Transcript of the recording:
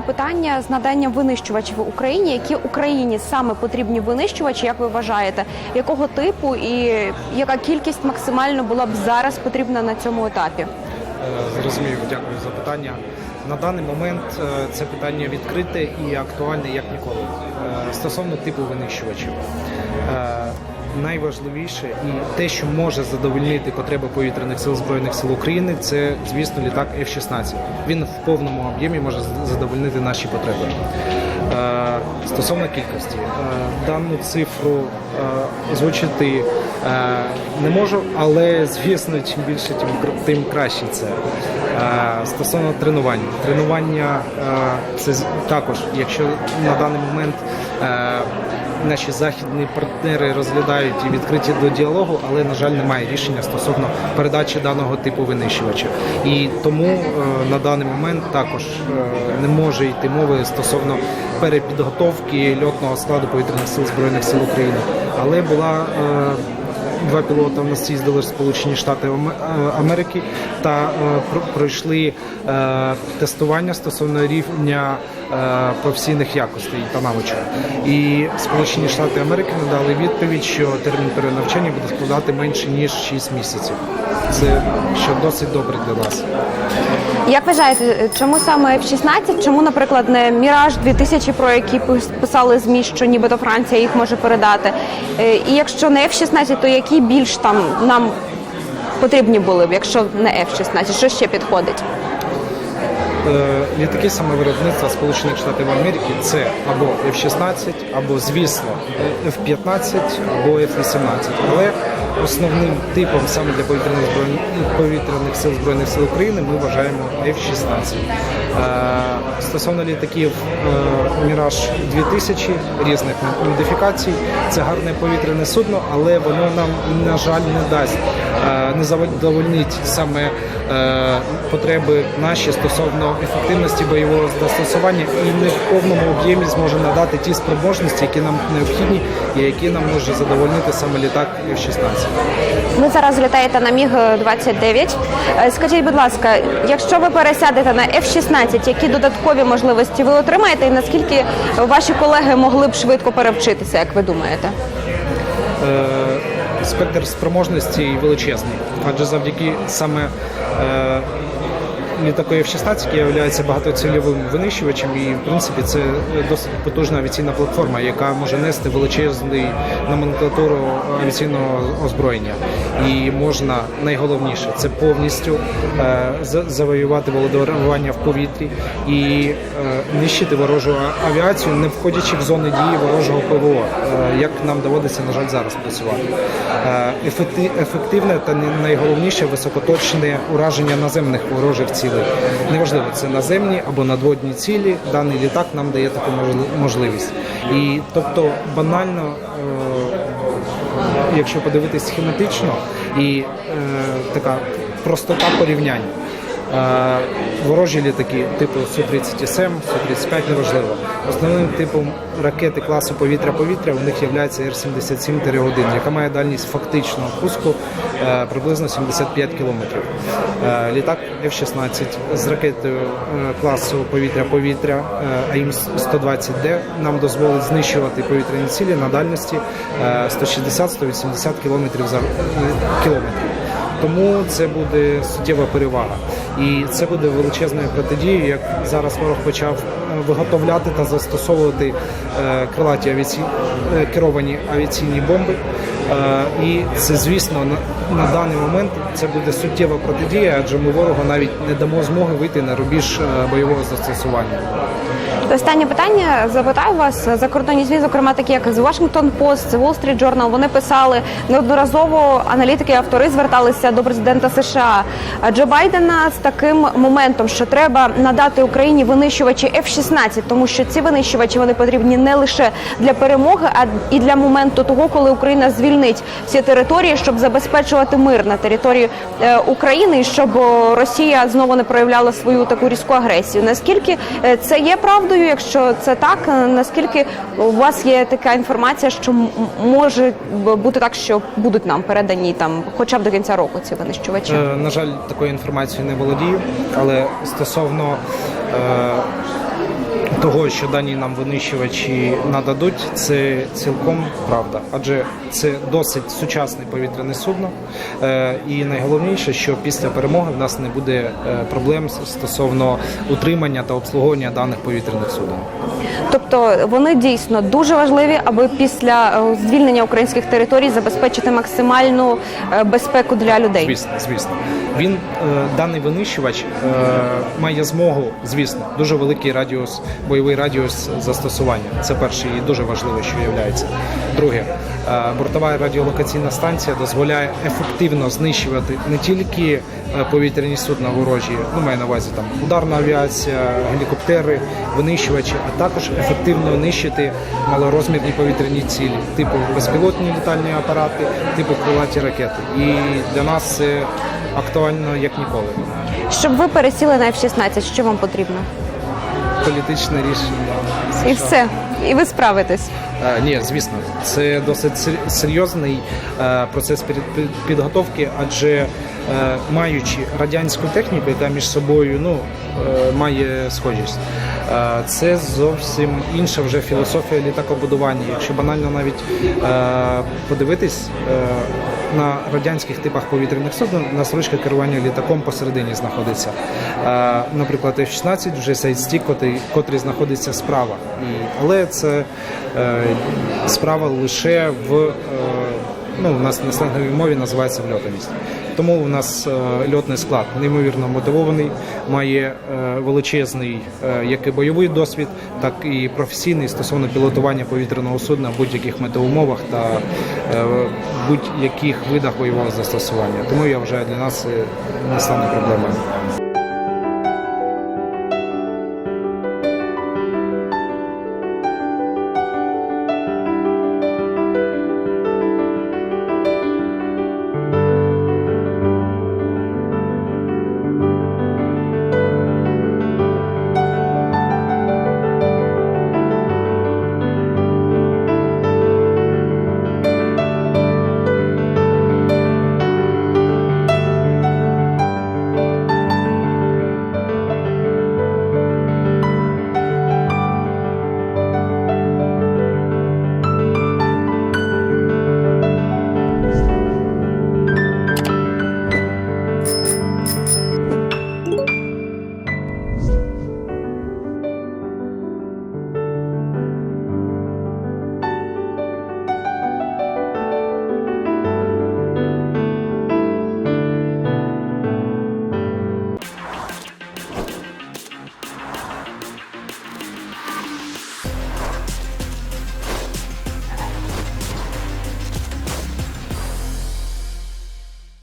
питання з наданням винищувачів в Україні. Які Україні саме потрібні винищувачі, як ви вважаєте, якого типу і яка кількість максимально була б зараз потрібна на цьому етапі? Е, Зрозумів, дякую за питання. На даний момент е, це питання відкрите і актуальне як ніколи. Е, Стосовно типу винищувачів, Е, найважливіше і те, що може задовольнити потреби повітряних сил збройних сил України, це звісно літак F-16. Він в повному об'ємі може задовольнити наші потреби. Е, Стосовно кількості, е, дану цифру е, озвучити не можу, але звісно, чим більше, тим, тим краще це. Стосовно тренувань, тренування це також, якщо на даний момент наші західні партнери розглядають і відкриті до діалогу, але на жаль немає рішення стосовно передачі даного типу винищувача. І тому е, на даний момент також е, не може йти мови стосовно перепідготовки льотного складу повітряних сил збройних сил України. Але була е, Два пілота в нас їздили в Сполучені Штати Америки та пройшли тестування стосовно рівня професійних якостей та навичок. І Сполучені Штати Америки надали відповідь, що термін перенавчання буде складати менше ніж 6 місяців. Це що досить добре для нас. Як вважаєте, чому саме F-16? Чому, наприклад, не Міраж 2000, про які писали змі, що нібито Франція їх може передати? Е, І якщо не F-16, то які більш там нам потрібні були б, якщо не F-16? Що ще підходить? Е, Літаки саме виробництва Сполучених Штатів Америки це або F-16, або, звісно, F-15, або F-18. Але основним типом саме для повітряних збройних повітряних сил збройних сил України ми вважаємо F-16. Е, Стосовно літаків е, Міраж 2000 різних модифікацій, це гарне повітряне судно, але воно нам на жаль не дасть не задовольнить саме е, потреби наші стосовно ефективності бойового застосування і не в повному об'ємі зможе надати ті спроможності, які нам необхідні і які нам може задовольнити саме літак F-16. Ви зараз літаєте на Міг 29. Е, Скажіть, будь ласка, якщо ви пересядете на F-16, які додаткові можливості ви отримаєте, і наскільки ваші колеги могли б швидко перевчитися, як ви думаєте? Е, спектр спроможностей величезний, адже завдяки саме е, літаку F-16 є багатоцільовим винищувачем, і в принципі це досить потужна авіаційна платформа, яка може нести величезний номенклатуру авіаційного озброєння. І можна найголовніше це повністю е, за- завоювати володарування в повітрі і е, нищити ворожу авіацію, не входячи в зони дії ворожого ПВО, е, як нам доводиться, на жаль, зараз працювати. Ефективне та найголовніше високоточне ураження наземних ворожих цілей. Неважливо, це наземні або надводні цілі. Даний літак нам дає таку можли- можливість. І тобто банально. Якщо подивитись схематично і е, така простота порівняння. Ворожі літаки типу Су-37, Су-35 неважливо. Основним типом ракети класу повітря-повітря у них є Р-77-1, яка має дальність фактичного пуску е, приблизно 75 кілометрів. Е, літак F-16 з ракетою е, класу повітря-повітря е, АІМ-120Д нам дозволить знищувати повітряні цілі на дальності е, 160-180 кілометрів за кілометрів. Тому це буде суттєва перевага. І це буде величезною протидією, як зараз ворог почав е, виготовляти та застосовувати е, крилаті авіаці... е, керовані авіаційні бомби. І це, звісно, на, даний момент це буде суттєва протидія, адже ми ворогу навіть не дамо змоги вийти на рубіж е, бойового застосування. Останнє питання запитаю вас закордонні ЗМІ, зокрема такі як The Washington Post, The Wall Street Journal, Вони писали неодноразово. Аналітики, автори зверталися до президента США Джо Байдена з таким моментом, що треба надати Україні винищувачі F-16, тому що ці винищувачі вони потрібні не лише для перемоги, а і для моменту того, коли Україна звільнить всі території, щоб забезпечувати мир на території е, України, і щоб Росія знову не проявляла свою таку різку агресію. Наскільки е, це є правдою? Якщо це так, е, наскільки у вас є така інформація, що може бути так, що будуть нам передані там, хоча б до кінця року ці винищувачі? Е, На жаль, такою інформацією не володію, але стосовно е, того, що дані нам винищувачі нададуть, це цілком правда, адже це досить сучасне повітряне судно. Е, І найголовніше, що після перемоги в нас не буде е, проблем стосовно утримання та обслуговування даних повітряних суден. Тобто вони дійсно дуже важливі, аби після е, звільнення українських територій забезпечити максимальну безпеку для людей. Звісно, звісно. Він е, даний винищувач е, має змогу, звісно, дуже великий радіус, бойовий радіус застосування. Це перше і дуже важливо, що є. Друге, бортова радіолокаційна станція дозволяє ефективно знищувати не тільки е, повітряні судна ворожі, ну маю на увазі там ударна авіація, гелікоптери, винищувачі, а також ефективно нищити малорозмірні повітряні цілі, типу безпілотні літальні апарати, типу крилаті ракети. І для нас це актуально як ніколи. Щоб ви пересіли на F-16, що вам потрібно? Політичне рішення. І все, і ви справитесь. Е, Ні, звісно, це досить серйозний е, процес під- підготовки, адже е, маючи радянську техніку, яка між собою ну, е, має схожість, е, це зовсім інша вже філософія літакобудування. Якщо банально навіть е, подивитись. е, На радянських типах повітряних суден на ручка керування літаком посередині знаходиться. Е, наприклад, F-16 вже сайдстік, котрий, котрий знаходиться справа. Але це е, справа лише в е, ну, у нас на сленговій мові називається вльотаність. Тому у нас е, льотний склад неймовірно мотивований, має е, величезний е, як і бойовий досвід, так і професійний стосовно пілотування повітряного судна в будь-яких метеоумовах та будь-яких видах бойового застосування. Тому я вважаю, для нас не стане проблемою.